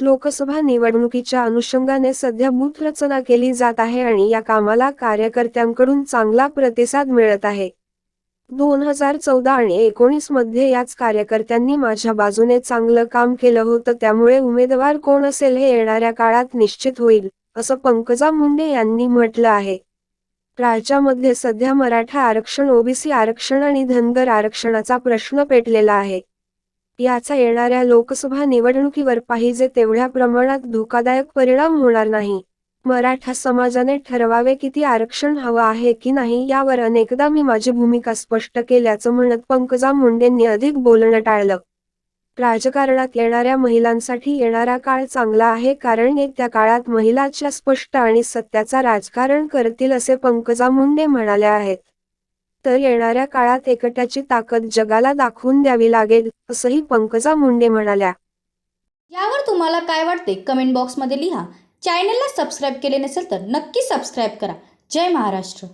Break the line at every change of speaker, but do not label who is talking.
लोकसभा निवडणुकीच्या अनुषंगाने सध्या बूथ रचना केली जात आहे आणि या कामाला कार्यकर्त्यांकडून चांगला प्रतिसाद मिळत आहे. दोन हजार चौदा आणि एकोणीसमध्ये याच कार्यकर्त्यांनी माझ्या बाजूने चांगलं काम केलं होतं त्यामुळे उमेदवार कोण असेल हे येणाऱ्या काळात निश्चित होईल असं पंकजा मुंडे यांनी म्हटलं आहे. राज्यामध्ये सध्या मराठा आरक्षण ओबीसी आरक्षण आणि धनगर आरक्षणाचा प्रश्न पेटलेला आहे. याचा येणाऱ्या लोकसभा निवडणुकीवर पाहिजे तेवढ्या प्रमाणात धोकादायक परिणाम होणार नाही. मराठा समाजाने ठरवावे किती आरक्षण हवं आहे की नाही यावर अनेकदा मी माझी भूमिका स्पष्ट केल्याचं म्हणत पंकजा मुंडेंनी अधिक बोलणं टाळलं. राजकारणात येणाऱ्या महिलांसाठी येणारा काळ चांगला आहे कारण येत्या काळात महिलाच्या स्पष्ट आणि सत्याचा राजकारण करतील असे पंकजा मुंडे म्हणाल्या आहेत. तर येणाऱ्या काळात एकट्याची ताकद जगाला दाखवून द्यावी लागेल असंही पंकजा मुंडे म्हणाल्या.
यावर तुम्हाला काय वाटते कमेंट बॉक्समध्ये लिहा. चॅनलला सबस्क्राईब केले नसेल तर नक्की सबस्क्राईब करा. जय महाराष्ट्र.